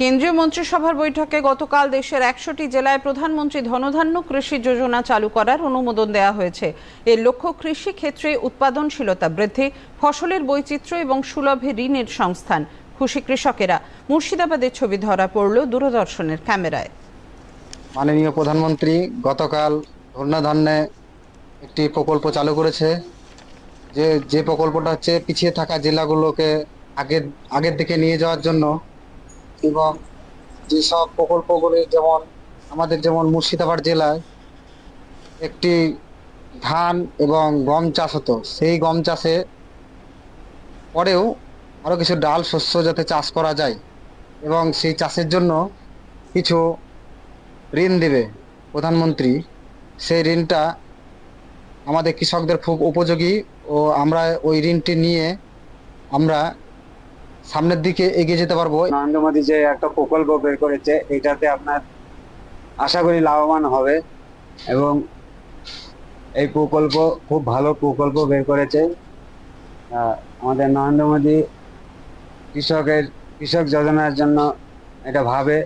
কেন্দ্রীয় মন্ত্রিসভার বৈঠকে গতকাল দেশের একশোটি জেলায় প্রধানমন্ত্রী ধনধান্য কৃষি যোজনা চালু করার অনুমোদন দেওয়া হয়েছে। এর লক্ষ্য কৃষি ক্ষেত্রে উৎপাদনশীলতা বৃদ্ধি, ফসলের বৈচিত্র্য এবং সুলভে ঋণের সংস্থান। খুশি কৃষকেরা, মুর্শিদাবাদের ছবি ধরা পড়ল দূরদর্শনের ক্যামেরায়। মাননীয় প্রধানমন্ত্রী গতকাল ধন্যধান্যে একটি প্রকল্প চালু করেছে। যে যে প্রকল্পটা হচ্ছে পিছিয়ে থাকা জেলাগুলোকে আগের আগের দিকে নিয়ে যাওয়ার জন্য এবং যেসব প্রকল্পগুলি যেমন আমাদের যেমন মুর্শিদাবাদ জেলায় একটি ধান এবং গম চাষ হতো, সেই গম চাষে পরেও আরও কিছু ডাল, শস্য যাতে চাষ করা যায় এবং সেই চাষের জন্য কিছু ঋণ দেবে প্রধানমন্ত্রী। সেই ঋণটা আমাদের কৃষকদের খুব উপযোগী ও আমরা ওই ঋণটি নিয়ে আমরা সামনের দিকে এগিয়ে যেতে পারব। নরেন্দ্র মোদী যে একটা প্রকল্প বের করেছে, এটাতে আপনার আশা করি লাভবান হবে এবং এই প্রকল্প খুব ভালো প্রকল্প বের করেছে। আমাদের নরেন্দ্র মোদী কৃষকের, কৃষক যোজনার জন্য এটা ভাবে।